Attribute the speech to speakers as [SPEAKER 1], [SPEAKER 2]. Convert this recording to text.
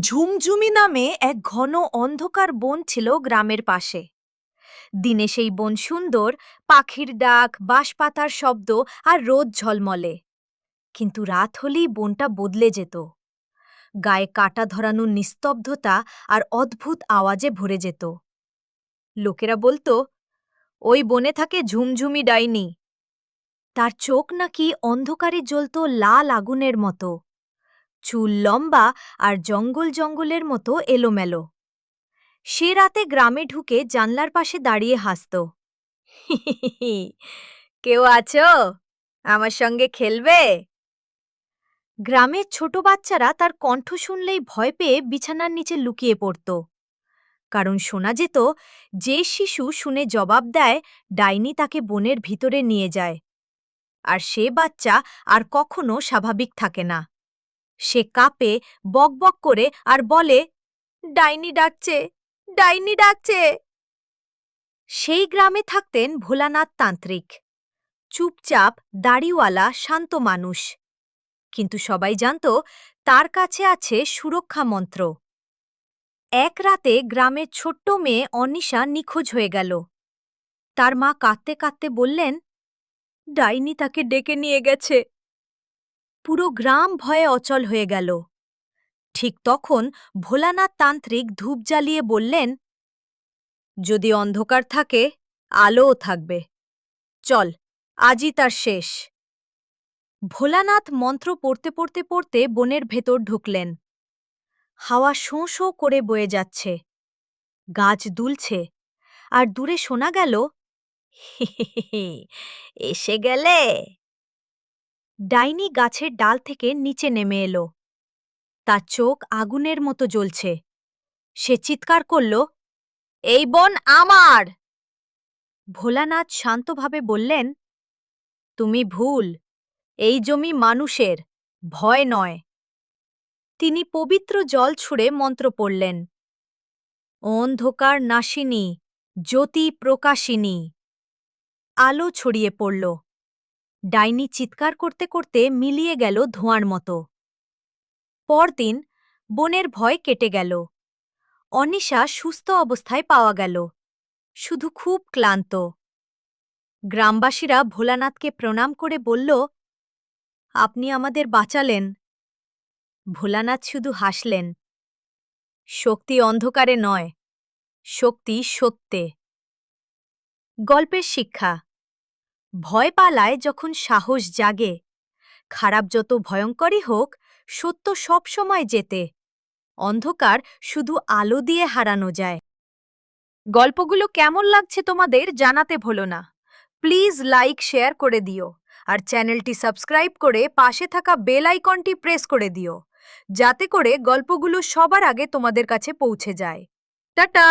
[SPEAKER 1] ঝুমঝুমি নামে এক ঘন অন্ধকার বন ছিল গ্রামের পাশে। দিনে সেই বন সুন্দর, পাখির ডাক, বাঁশপাতার শব্দ আর রোদ ঝলমলে। কিন্তু রাত হলেই বনটা বদলে যেত। গায়ে কাটা ধরানো নিস্তব্ধতা আর অদ্ভুত আওয়াজে ভরে যেত। লোকেরা বলতো, ওই বনে থাকে ঝুমঝুমি ডাইনি। তার চোখ নাকি অন্ধকারে জ্বলত লাল আগুনের মতো। চুল লম্বা আর জঙ্গল জঙ্গলের মতো এলোমেলো। সে রাতে গ্রামে ঢুকে জানলার পাশে দাঁড়িয়ে হাসত। কেউ আছো? আমার সঙ্গে খেলবে? গ্রামের ছোট বাচ্চারা তার কণ্ঠ শুনলেই ভয় পেয়ে বিছানার নিচে লুকিয়ে পড়ত। কারণ শোনা যেত, যে শিশু শুনে জবাব দেয়, ডাইনি তাকে বনের ভিতরে নিয়ে যায়। আর সে বাচ্চা আর কখনো স্বাভাবিক থাকে না। সে কাঁপে বকবক করে আর বলে, ডাইনি ডাকছে ডাইনি ডাকছে! সেই গ্রামে থাকতেন ভোলানাথ তান্ত্রিক। চুপচাপ দাড়িওয়ালা শান্ত মানুষ। কিন্তু সবাই জানত, তার কাছে আছে সুরক্ষা মন্ত্র। এক রাতে গ্রামের ছোট্ট মেয়ে অনিশা নিখোঁজ হয়ে গেল। তার মা কাঁদতে কাঁদতে বললেন, ডাইনি তাকে ডেকে নিয়ে গেছে। পুরো গ্রাম ভয়ে অচল হয়ে গেল। ঠিক তখন ভোলানাথ তান্ত্রিক ধূপ জ্বালিয়ে বললেন, যদি অন্ধকার থাকে, আলোও থাকবে। চল, আজই তার শেষ। ভোলানাথ মন্ত্র পড়তে পড়তে পড়তে বনের ভেতর ঢুকলেন। হাওয়া শোঁ শোঁ করে বয়ে যাচ্ছে। গাছ দুলছে, আর দূরে শোনা গেল এসে গেলে? ডাইনি গাছের ডাল থেকে নিচে নেমে এলো। তার চোখ আগুনের মতো জ্বলছে। সে চিৎকার করল, এই বন আমার! ভোলানাথ শান্তভাবে বললেন, তুমি ভুল, এই জমি মানুষের, ভয় নয়। তিনি পবিত্র জল ছুঁড়ে মন্ত্র পড়লেন, অন্ধকার নাশিনী, জ্যোতি প্রকাশিনী। আলো ছড়িয়ে পড়ল। ডাইনি চিৎকার করতে করতে মিলিয়ে গেল ধোঁয়ার মতো। পরদিন বনের ভয় কেটে গেল। অনিশা সুস্থ অবস্থায় পাওয়া গেল। শুধু খুব ক্লান্ত। গ্রামবাসীরা ভোলানাথকে প্রণাম করে বলল, আপনি আমাদের বাঁচালেন। ভোলানাথ শুধু হাসলেন। শক্তি অন্ধকারে নয়, শক্তি সত্যে। গল্পের শিক্ষা ভয় পালায় যখন সাহস জাগে। খারাপ যত ভয়ঙ্করই হোক, সত্য সবসময় যেতে অন্ধকার শুধু আলো দিয়ে হারানো যায়। গল্পগুলো কেমন লাগছে তোমাদের জানাতে ভুলো না। প্লিজ লাইক, শেয়ার করে দিও। আর চ্যানেলটি সাবস্ক্রাইব করে পাশে থাকা বেল আইকনটি প্রেস করে দিও। যাতে করে গল্পগুলো সবার আগে তোমাদের কাছে পৌঁছে যায়। টাটা!